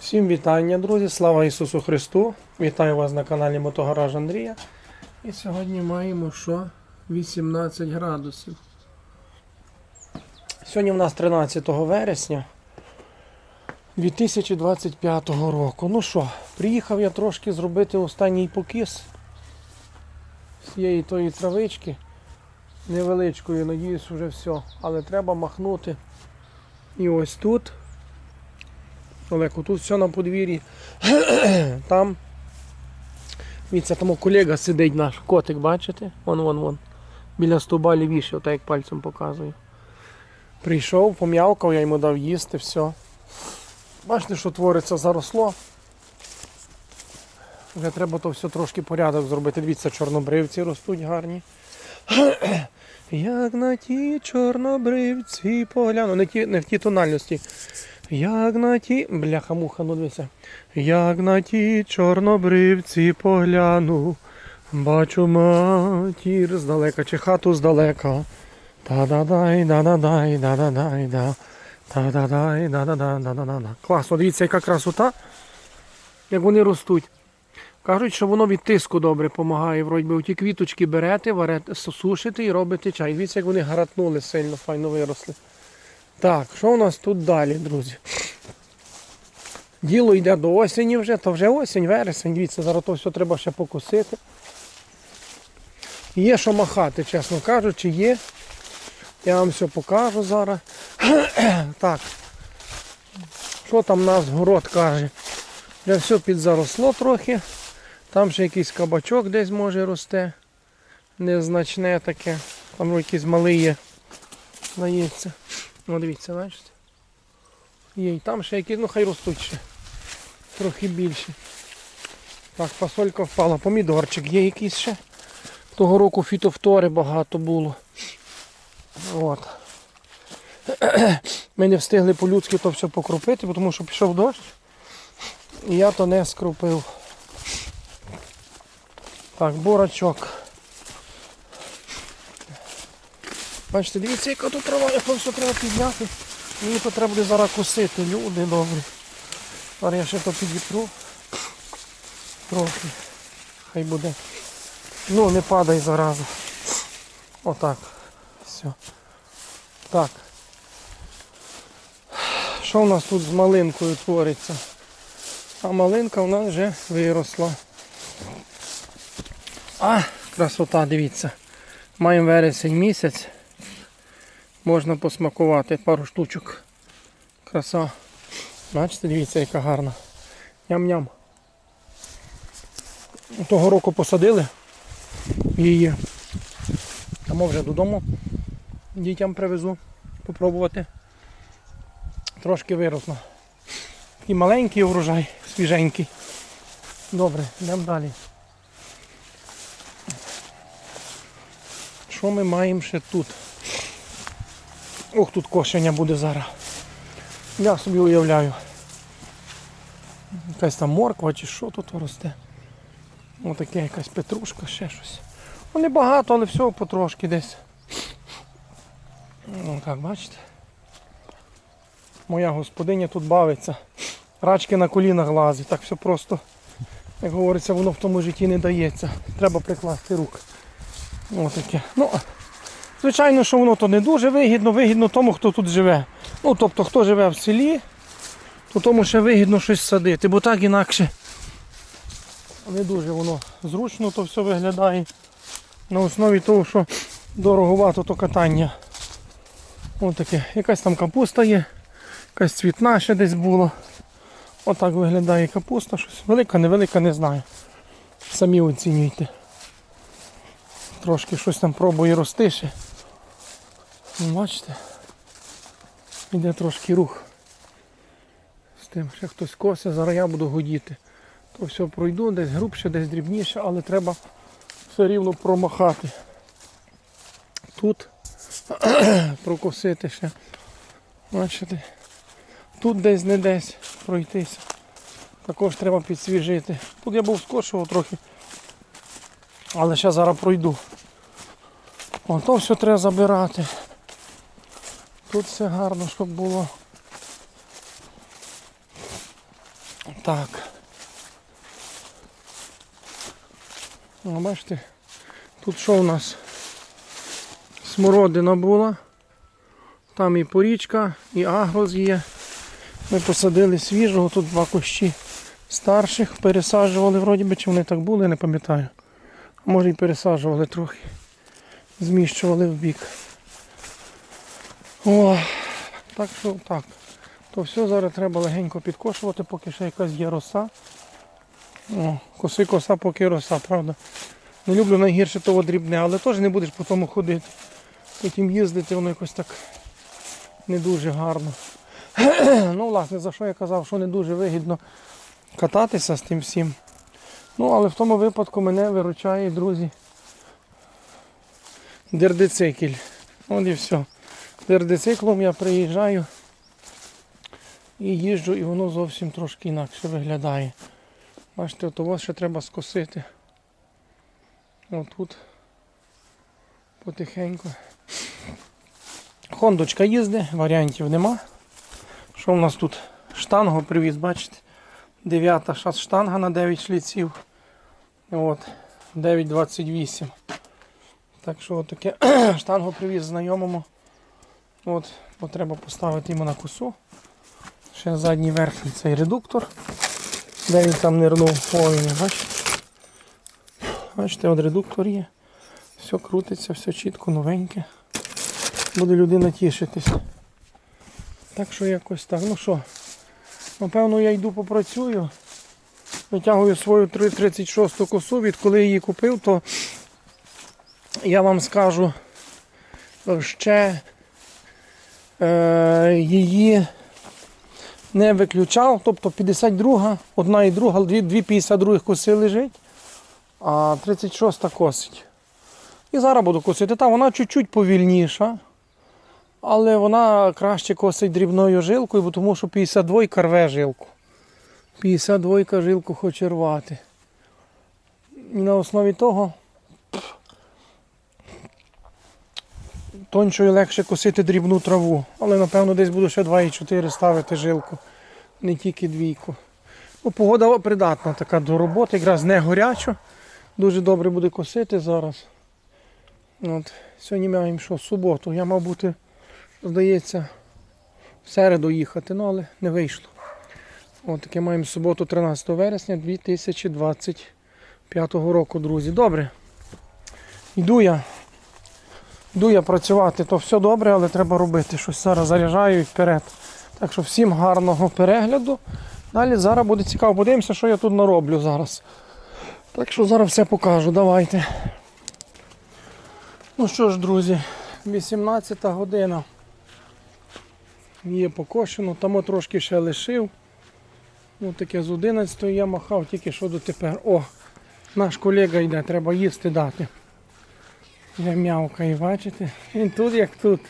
Всім вітання, друзі! Слава Ісусу Христу! Вітаю вас на каналі Мотогараж Андрія. І сьогодні маємо що? 18 градусів. Сьогодні в нас 13 вересня 2025 року. Ну що, приїхав я трошки зробити останній покіс з цієї тої травички. Невеличкою, надіюсь, вже все. Але треба махнути. І ось тут. Олеко, тут все на подвір'ї. Там. Дивіться, там колега сидить наш котик, бачите? Вон, вон, вон. Біля стовба лівіше, отак як пальцем показую. Прийшов, пом'явкав, я йому дав їсти, все. Бачите, що твориться, заросло. Вже треба то все трошки порядок зробити. Дивіться, чорнобривці ростуть гарні. Як на ті чорнобривці погляну. Не, не в тій тональності. Як на ті. Бляха муха, ну. Як на ті чорнобривці погляну. Бачу матір здалека, чи хату здалека. Та-да-дай, да-да-дай, да-да-дай, да. Та-да-дай, да-да-да, да-да-да. Класно, дивіться, яка красота. Як вони ростуть. Кажуть, що воно від тиску добре допомагає. Вроді ті квіточки берете, варите, сушите і робите чай. Дивіться, як вони гаратнули сильно, файно виросли. Так, що у нас тут далі, друзі? Діло йде до осені вже, то вже осінь, вересень, дивіться, зараз то все треба ще покусити. Є що махати, чесно кажучи, є. Я вам все покажу зараз. так. Що там нас город каже? Вже все підзаросло трохи. Там ще якийсь кабачок десь може росте. Незначне таке. Там якийсь малий є. Здається. Ну дивіться, бачите? Є і там ще якісь, ну хай ростуть ще. Трохи більше. Так, фасолька впала. Помідорчик є якийсь ще. Того року фітофтори багато було. От. Ми не встигли по-людськи то все покропити, тому що пішов дощ. І я то не скропив. Так, бурачок. Бачите, дивіться, яка тут трава, як все треба підняти. Мені буде зараз косити, люди добрі. Зараз я ще то підітру. Трохи. Хай буде. Ну, не падай зараза. Отак. Все. Так. Що в нас тут з малинкою твориться? А малинка в нас вже виросла. А, красота, дивіться. Маємо вересень місяць. Можна посмакувати пару штучок. Краса. Бачите, дивіться, яка гарна. Ням-ням. Того року посадили її. Тому вже додому дітям привезу попробувати. Трошки виросла. І маленький урожай, свіженький. Добре, йдемо далі. Що ми маємо ще тут? Ох, тут кошеня буде зараз. Я собі уявляю. Якась там морква чи що тут росте. Отаке якась петрушка, ще щось. Ну небагато, але всього потрошки десь. Ну так, бачите? Моя господиня тут бавиться. Рачки на колінах лазить. Так все просто, як говориться, воно в тому житті не дається. Треба прикласти рук. Отаке. Ну, звичайно, що воно то не дуже вигідно, вигідно тому, хто тут живе. Ну, тобто, хто живе в селі, то тому ще вигідно щось садити, бо так інакше не дуже воно зручно то все виглядає. На основі того, що дороговато то катання. Ось таке. Якась там капуста є, якась цвітна ще десь була. Отак виглядає капуста, щось велика, невелика, не знаю. Самі оцінюйте. Трошки щось там пробує рости ще. Ну, Бачите? Іде трошки рух. З тим ще хтось косе, зараз я буду годіти. То все пройду, десь грубше, десь дрібніше, але треба все рівно промахати. Тут прокосити ще. Бачите? Тут десь не десь пройтися. Також треба підсвіжити. Тут я був скошував трохи. Але ще зараз пройду. О, то все треба забирати. Тут все гарно, щоб було. так. О, бачите, тут що у нас? Смородина була. Там і порічка, і агроз є. Ми посадили свіжого, тут два кущі старших, пересаджували, вроді би, чи вони так були, не пам'ятаю. Може і пересаджували трохи. Зміщували в бік. О, так що так. То все зараз треба легенько підкошувати, поки ще якась є роса. О, коси коса, поки роса, правда. Не люблю найгірше того дрібне, але теж не будеш по тому ходити. Потім їздити, воно якось так не дуже гарно. ну, власне, за що я казав, що не дуже вигідно кататися з тим всім. Ну, але в тому випадку мене виручає, друзі, дердицикель. От і все. Дердициклом я приїжджаю і їжджу, і воно зовсім трошки інакше виглядає. Бачите, от ось ще треба скосити. Отут. Потихеньку. Хондочка їздить, варіантів нема. Що в нас тут? Штангу привіз, бачите? Дев'ята штанга на 9 шліців. От, 9,28. Так що от таке штангу привіз знайомому. От, бо треба поставити йому на косу. Ще задній верхній цей редуктор. Де він там нирнув? О, бачите? Бачите, от редуктор є. Все крутиться, все чітко, новеньке. Буде людина тішитись. Так що якось так. Ну що, напевно, я йду попрацюю. Витягую свою 36 косу, відколи її купив, то я вам скажу е, ще її не виключав. Тобто 52, одна і друга, дві, дві 52 коси лежить, а 36 косить. І зараз буду косити. Та вона чуть-чуть повільніша. Але вона краще косить дрібною жилкою, тому що 52 рве жилку. 52 жилку хоче рвати. І на основі того тоншою легше косити дрібну траву. Але напевно десь буду ще 2,4 ставити жилку, не тільки двійку. Ну, погода придатна така до роботи, якраз не горячо. Дуже добре буде косити зараз. От. Сьогодні маємо що, суботу. Я мав бути здається, в середу їхати, ну але не вийшло. От таке маємо суботу 13 вересня 2025 року, друзі. Добре. Йду я. Йду я працювати, то все добре, але треба робити. Щось зараз заряджаю і вперед. Так що всім гарного перегляду. Далі зараз буде цікаво. Подивимося, що я тут нароблю зараз. Так що зараз все покажу. Давайте. Ну що ж, друзі, 18 година. Є покошено, там трошки ще лишив. Ну таке з 11 я махав, тільки що дотепер. О, наш колега йде, треба їсти дати. Я м'явкаю, бачите? Він тут як тут.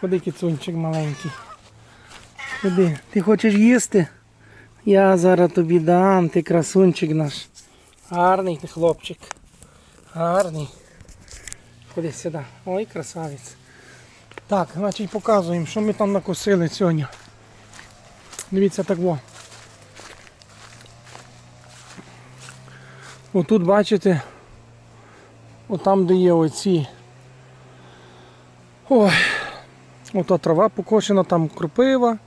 Ходи кіцунчик маленький. Ходи, ти хочеш їсти? Я зараз тобі дам, ти красунчик наш. Гарний ти хлопчик. Гарний. Ходи сюди. Ой, красавець. Так, значить показуємо, що ми там накосили сьогодні. Дивіться так во. Отут бачите, отам де є оці. Ой, ото трава покошена, там кропива,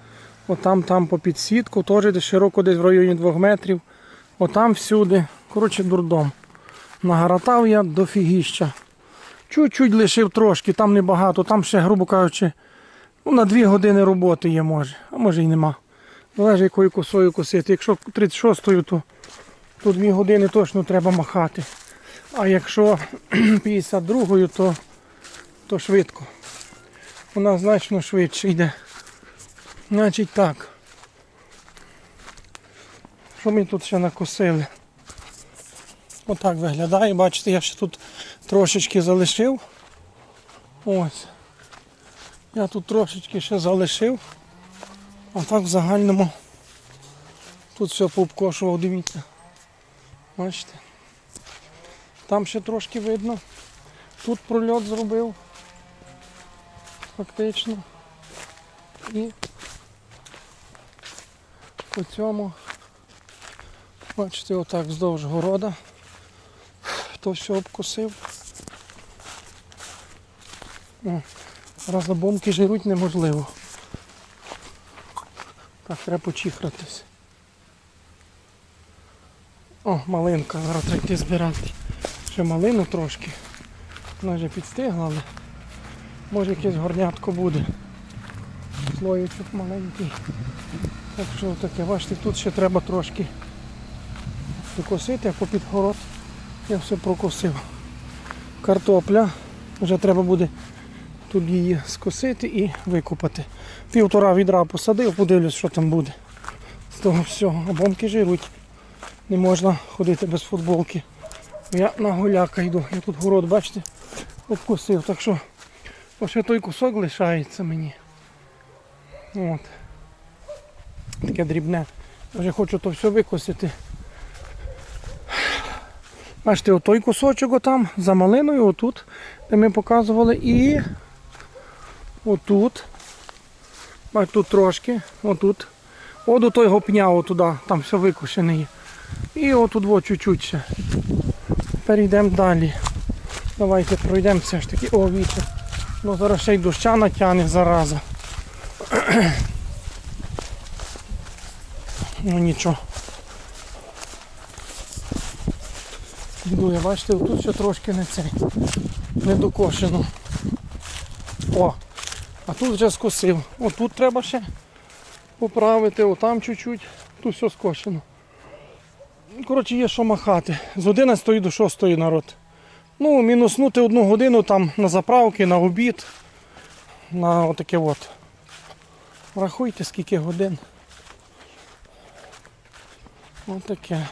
отам там по підсітку, теж десь широко десь в районі 2 метрів. Отам всюди. Коротше, дурдом. Нагоратав я до фігіща. Чуть-чуть лишив трошки, там небагато, там ще, грубо кажучи, ну, на 2 години роботи є може, а може й нема. Залежить якою косою косити. Якщо 36-ю, то, то 2 години точно треба махати. А якщо 52-ю, то, то швидко. Вона значно швидше йде. Значить так. Що ми тут ще накосили? Отак виглядає, бачите, я ще тут трошечки залишив. Ось. Я тут трошечки ще залишив. А так в загальному тут все пообкошував, дивіться. Бачите? Там ще трошки видно. Тут прольот зробив. Фактично. І по цьому Бачите, отак вздовж города. То все обкосив. О, Розлабомки жируть неможливо. Так, треба почихратись. О, малинка, зараз треба збирати. Ще малину трошки. Вона вже підстигла, але може якесь горнятко буде. Слоєчок маленький. Так що таке, бачите, тут ще треба трошки докосити, а попід город я все прокосив. Картопля. Вже треба буде тут її скосити і викопати. Півтора відра посадив, подивлюсь, що там буде. З того всього. А бомки жируть. Не можна ходити без футболки. Я на голяка йду. Я тут город, бачите, обкосив. Так що ось той кусок лишається мені. От. Таке дрібне. Я вже хочу то все викосити. Бачите, отой кусочок отам за малиною, отут, де ми показували, і отут. Бачите, тут трошки, отут. От до того пня отуди, там все викошене. І отут чуть-чуть ще. Тепер йдемо далі. Давайте пройдемо все ж таки. О, вітер. Ну зараз ще й доща натягне зараза. ну нічого. Йду я, бачите, тут ще трошки не цей. Не докошено. О! А тут вже скосив. Отут треба ще поправити, отам чуть-чуть. Тут все скошено. Коротше, є що махати. З 11 до 6 народ. Ну, мінуснути одну годину там на заправки, на обід. На отаке от. Рахуйте скільки годин. Отаке.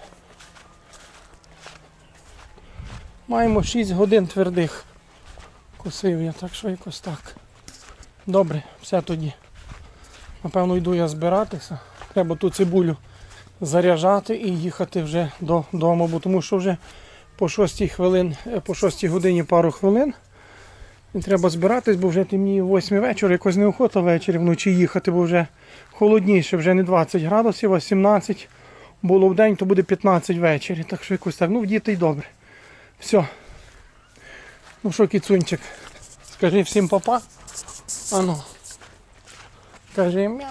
Маємо 6 годин твердих. Косив я, так що якось так. Добре, все тоді. Напевно, йду я збиратися. Треба ту цибулю заряджати і їхати вже додому, бо тому що вже по 6 хвилин, е, по 6 годині пару хвилин. І треба збиратись, бо вже темніє 8 вечора, якось неохота ввечері вночі їхати, бо вже холодніше, вже не 20 градусів, а 17. Було в день, то буде 15 ввечері. Так що якось так. Ну, діти й добре. Все. Ну що, кіцунчик, скажи всім папа. Ану. Кажи мяу.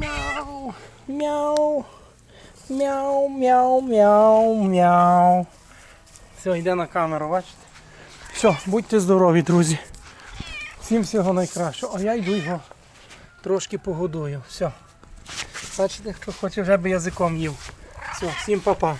Мяу. Мяу. Мяу, мяу, мяу, мяу. Все, йде на камеру, бачите? Все, будьте здорові, друзі. Всім всього найкращого. А я йду його трошки погодую. Все. Бачите, хто хоче вже би язиком їв. Все, всім па-па.